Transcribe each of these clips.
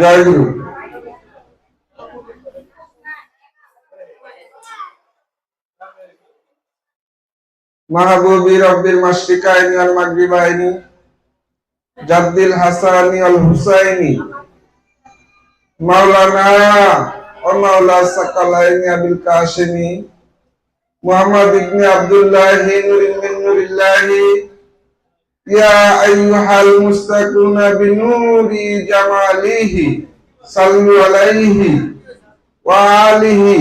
জয় গুরু মাহবুবি রব্বিল মাশরিকাইনি ওয়াল মাগরিবাইনি জাদ্দিল হাসানি ওয়াল হুসাইনি। মাওলানা ও মাওলা সাকালাইনি আবিল কাশিমি। মুহাম্মদ ইবনে আব্দুল্লাহ নুরিল্লাহি। মুস্তাকুনা বিনুরি জামালিহি সাল্লু আলাইহি ওয়া আলিহি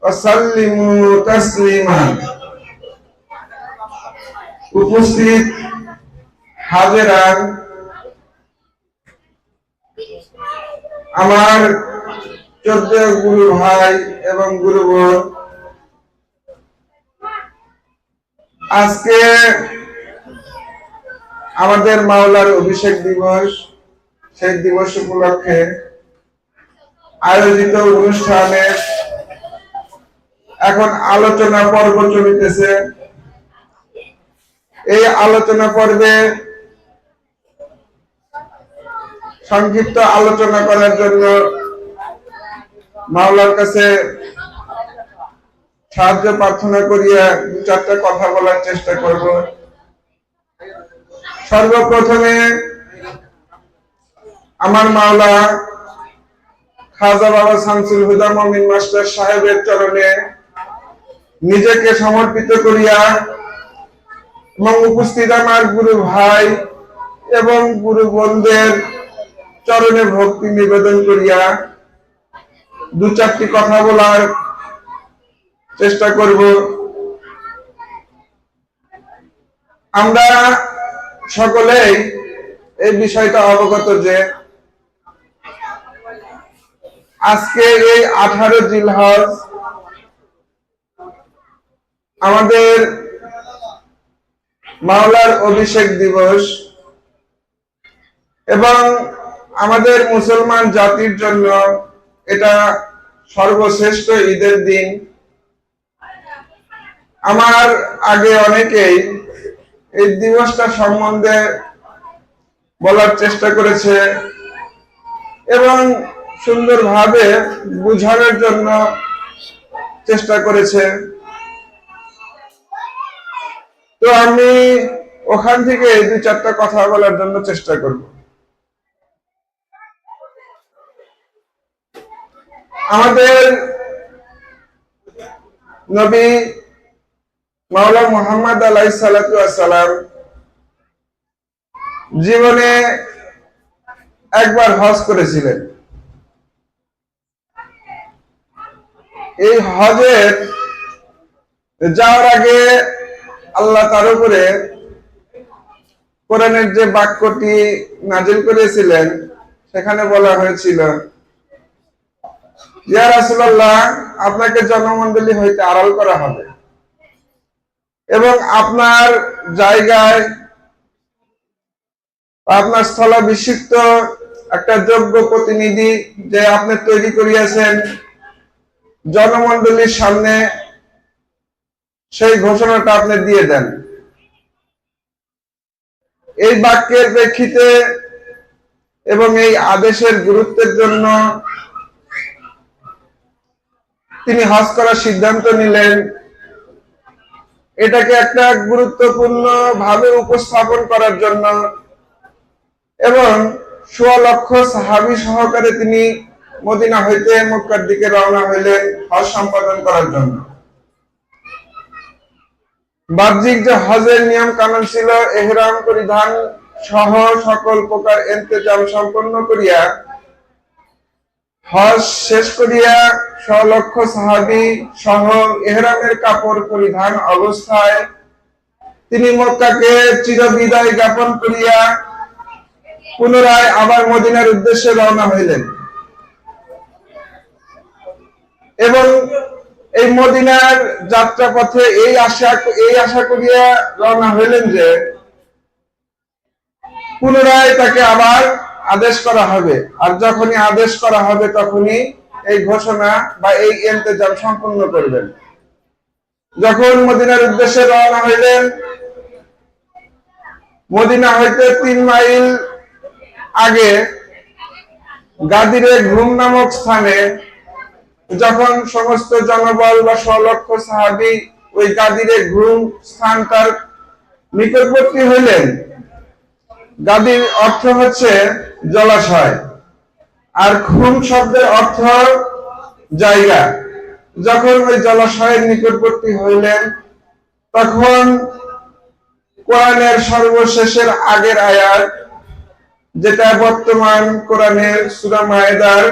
ওয়া সাল্লিমু তাসলিমা উপস্থিত হাজেরান আমার চোদ্দ গুরু ভাই এবং গুরু আজকে আমাদের মাওলার অভিষেক দিবস সেই দিবস উপলক্ষে আয়োজিত অনুষ্ঠানে এখন আলোচনা পর্ব চলিতেছে। এই আলোচনা পর্বে সংক্ষিপ্ত আলোচনা করার জন্য মাওলার কাছে সাহায্য প্রার্থনা করিয়া দু চারটা কথা বলার চেষ্টা করব। সর্বপ্রথমে আমার মাওলা খাজা বাবা শামসুল হুদা মমিন মাস্টার সাহেবের চরণে নিজেকে সমর্পিত করিয়া এবং উপস্থিত আমার গুরু ভাই এবং গুরু বন্ধের চরণে ভক্তি নিবেদন করিয়া দু চারটি কথা বলার চেষ্টা করব। আমরা সকলেই এই বিষয়টা অবগত যে আজকে এই আঠারো জিলহজ আমাদের মাওলার অভিষেক দিবস এবং আমাদের মুসলমান জাতির জন্য এটা সর্বশ্রেষ্ঠ ঈদের দিন। আমার আগে অনেকেই এই দিবসটা সম্বন্ধে বলার চেষ্টা করেছে এবং সুন্দরভাবে বুঝানোর জন্য চেষ্টা করেছে। তো আমি ওখান থেকে দু চারটা কথা বলার জন্য চেষ্টা করব। আমাদের নবী মাওলা মোহাম্মদ আলাই সালাম জীবনে একবার হজ করেছিলেন। এই হজের যাওয়ার আগে আল্লাহ তার উপরে কোরআনের যে বাক্যটি নাজিল করেছিলেন, সেখানে বলা হয়েছিল, ইয়া রাসূলুল্লাহ, আপনাকে জনমণ্ডলী হইতে আড়াল করা হবে। এবং আপনার জায়গায় আপনার স্থলাভিষিক্ত একটা যোগ্য প্রতিনিধি যে আপনি তৈরি করিয়াছেন জনমন্ডলীর সামনে সেই ঘোষণাটা আপনি দিয়ে দেন। এই বাক্যের প্রেক্ষিতে এবং এই আদেশের গুরুত্বের জন্য তিনি হজ করার সিদ্ধান্ত নিলেন। এটাকে একটা গুরুত্বপূর্ণ ভাবে উপস্থাপন করার জন্য এবং সোয়া সাহাবি সহকারে তিনি মদিনা হইতে মক্কার দিকে রওনা হইলেন হজ সম্পাদন করার জন্য। বাহ্যিক যে হজের নিয়ম কানুন ছিল, এহরাম, পরিধান সহ সকল প্রকার এন্তেজাম সম্পন্ন করিয়া হজ শেষ করিয়া স্বলক্ষ সাহাবি সহ এহরামের কাপড় পরিধান অবস্থায় তিনি মক্কাকে চিরবিদায় জ্ঞাপন করিয়া পুনরায় আবার মদিনার উদ্দেশ্যে রওনা হইলেন। এবং এই মদিনার যাত্রা পথে এই আশা এই আশা করিয়া রওনা হইলেন যে পুনরায় তাকে আবার আদেশ করা হবে। আর যখনই আদেশ করা হবে, তখনই এই ঘোষণা বা এই ইন্তেজাম সম্পূর্ণ করবেন। যখন মদিনার উদ্দেশ্যে রওনা হইলেন, মদিনা হইতে তিন মাইল আগে গাদিরে ঘুম নামক স্থানে যখন সমস্ত জনবল বা স্বলক্ষ সাহাবি ওই গাদিরে ঘুম স্থানটার নিকটবর্তী হইলেন গাদির অর্থ হচ্ছে জলাশয়। আর খুন শব্দের অর্থ জায়গা। যখন ওই জলাশয়ের নিকটবর্তী হইলেন, তখন কোরআনের সর্বশেষের আগের আয়াত, যেটা বর্তমান কোরআনের সূরা মায়েদার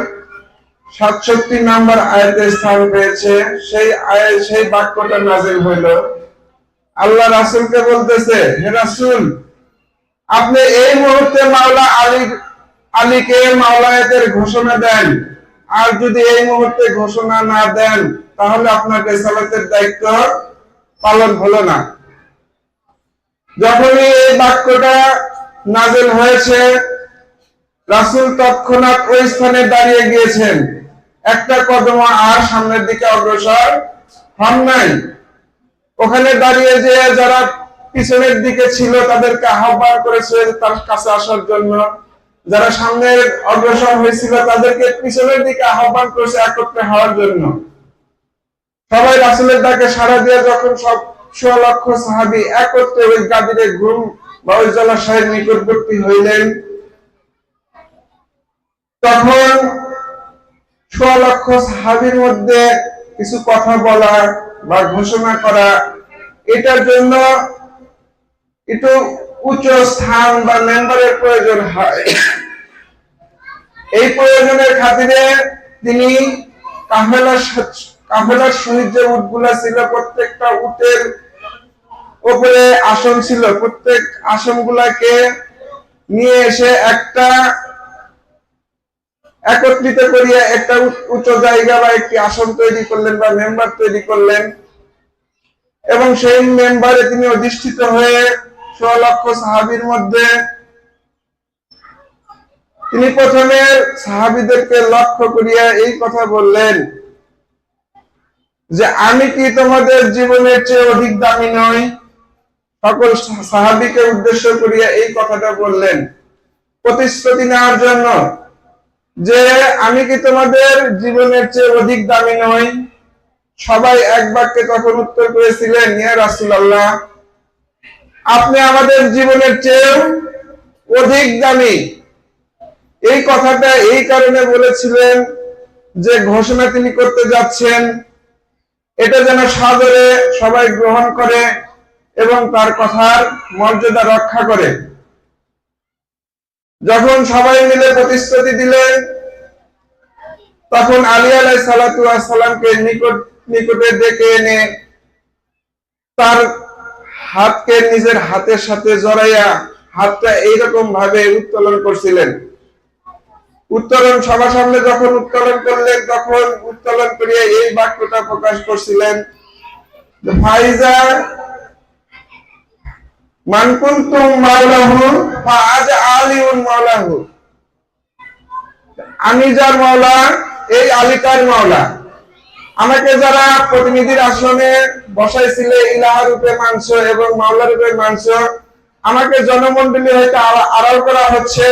সাতষট্টি নাম্বার আয়াতে স্থান পেয়েছে, সেই আয়াত, সেই বাক্যটা নাজিল হইল। আল্লাহ রাসুলকে বলতেছে, হে রাসূল আপনি এই মুহূর্তে মাওলা আলী, আলীকে মাওলায়াতের ঘোষণা দেন। আর যদি এই মুহূর্তে ঘোষণা না দেন, তাহলে আপনার রেসালাতের দায়িত্ব পালন হলো না। যখনই এই বাক্যটা নাজেল হয়েছে, রাসূল তৎক্ষণাৎ ওই স্থানে দাঁড়িয়ে গিয়েছেন। একটা কদম আর সামনের দিকে অগ্রসর হন নাই। ওখানে দাঁড়িয়ে যে যারা পিছনের দিকে ছিল, তাদেরকে আহ্বান করেছে তার কাছে আসার জন্য। যারা সামনে অগ্রসর হয়েছিল, তাদেরকে পিছনের দিকে আহ্বান করেছে একত্রে হওয়ার জন্য। সবাই রাসুলের ডাকে সাড়া দিয়ে যখন সব লক্ষ সাহাবি একত্রে ওই গাদিরে ঘুম বা ওই জলাশয়ের নিকটবর্তী হইলেন, তখন লক্ষ সাহাবির মধ্যে কিছু কথা বলা বা ঘোষণা করা, এটার জন্য একটু উচ্চ স্থান বা মেম্বারের প্রয়োজন হয়। এই প্রয়োজনের খাতিরে তিনি কাফেলার সা- কাফেলার সহিত যে উটগুলা ছিল, প্রত্যেকটা উটের উপরে আসন ছিল, প্রত্যেক আসনগুলাকে নিয়ে এসে একটা একত্রিত করিয়া একটা উচ্চ জায়গা বা একটি আসন তৈরি করলেন বা মেম্বার তৈরি করলেন। এবং সেই মেম্বারে তিনি অধিষ্ঠিত হয়ে লক্ষ সাহাবির মধ্যে তিনি প্রথমে সাহাবিদেরকে লক্ষ্য করিয়া এই কথা বললেন যে, আমি কি তোমাদের জীবনের চেয়ে অধিক দামি নই? সকল সাহাবিকে উদ্দেশ্য করিয়া এই কথাটা বললেন প্রতিশ্রুতি নেওয়ার জন্য যে, আমি কি তোমাদের জীবনের চেয়ে অধিক দামি নই? সবাই এক বাক্যে তখন উত্তর করেছিলেন, ইয়া রাসূলুল্লাহ। আপনি আমাদের জীবনের চেয়েও অধিক দামি। এই কথাটা এই কারণে বলেছিলেন যে ঘোষণা তিনি করতে যাচ্ছেন। এটা যেন সাদরে সবাই গ্রহণ করে এবং তার কথার মর্যাদা রক্ষা করে। যখন সবাই মিলে প্রতিশ্রুতি দিলেন, তখন আলী আলাই সালাতু সালামকে নিকট নিকটে ডেকে এনে তার হাতকে নিজের হাতের সাথে জড়াইয়া হাতটা এইরকম ভাবে উত্তোলন করছিলেন। উত্তোলন সবার সামনে যখন উত্তোলন করলেন, তখন উত্তোলন করিয়া এই বাক্যটা প্রকাশ করছিলেন আমি যার মাওলা, এই আলিকার মাওলা। আমাকে যারা প্রতিনিধির আসনে বসাইছিলে ইলাহা রূপে মাংস এবং মাওলা রূপে মাংস, আমাকে জনমন্ডলী হইতে আড়া- আড়াল করা হচ্ছে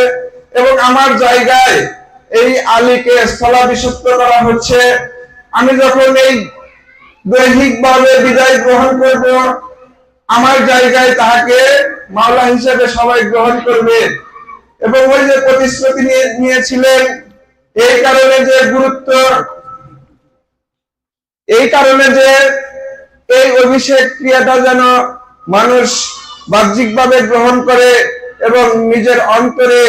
এবং আমার জায়গায় এই আলীকে স্থলাভিষিক্ত করা হচ্ছে। আমি যখন এই দৈহিকভাবে বিদায় গ্রহণ করব, আমার জায়গায় তাহাকে মাওলা হিসেবে সবাই গ্রহণ করবে। এবং ওই যে প্রতিশ্রুতি নিয়ে নিয়েছিলেন, এই কারণে যে গুরুত্ব এই কারণে যে এই অভিষেক ক্রিয়াটা যেন মানুষ বাহ্যিকভাবে গ্রহণ করে এবং নিজের অন্তরে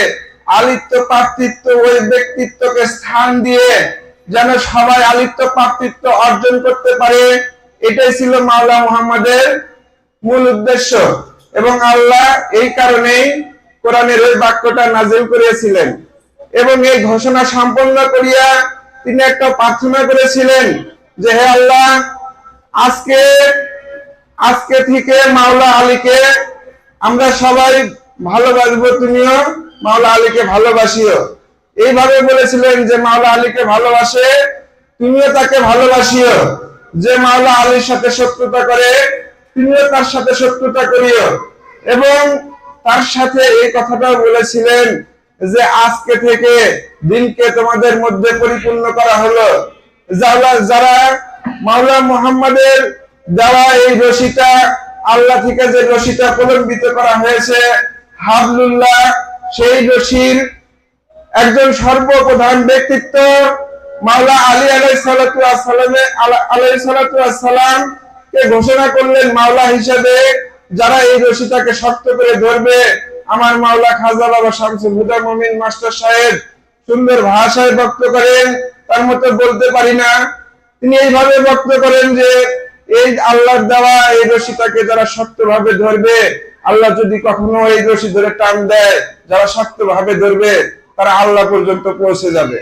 আলিপ্ত পার্থিত্ব ওই ব্যক্তিত্বকে স্থান দিয়ে যেন সবাই আলিপ্ত পার্থিত্ব অর্জন করতে পারে, এটাই ছিল মাওলা মুহাম্মাদের মূল উদ্দেশ্য। এবং আল্লাহ এই কারণেই কোরআনের ওই বাক্যটা নাজিল করিয়েছিলেন এবং এই ঘোষণা সম্পন্ন করিয়া তিনি একটা প্রার্থনা করেছিলেন যে হে আল্লাহ, আজকে আজকে থেকে মাওলা আলীকে আমরা সবাই ভালোবাসবো তুমিও, মাওলা আলীকে ভালোবাসিও। এইভাবে বলেছিলেন যে মাওলা আলীকে ভালোবাসে, তুমিও তাকে ভালোবাসিও। যে মাওলা আলীর সাথে শত্রুতা করে, তুমিও তার সাথে শত্রুতা করিও। এবং তার সাথে এই কথাটাও বলেছিলেন যে আজকে থেকে দিনকে তোমাদের মধ্যে পরিপূর্ণ করা হলো। যারা যারা মাওলা মুহাম্মাদের দেওয়া এই রশিটা, আল্লাহ থেকে যে রশিটা প্রলম্বিত করা হয়েছে, হাবলুল্লাহ, সেই রশির একজন সর্বপ্রধান ব্যক্তিত্ব মাওলা আলী কে ঘোষণা করলেন মাওলা হিসেবে, যারা এই রশিটাকে শক্ত করে ধরবে। আমার মাওলা খাজা বাবা শামসুল হুদা মমিন মাস্টার সাহেব সুন্দর ভাষায় বক্ত করেন। তার মতো বলতে পারি না। তিনি এইভাবে বক্ত করেন যে, এই আল্লাহর দেওয়া এই রশিটাকে যারা শক্তভাবে ধরবে, আল্লাহ যদি কখনো এই রশি ধরে টান দেয়, যারা শক্তভাবে ধরবে, তারা আল্লাহ পর্যন্ত পৌঁছে যাবে।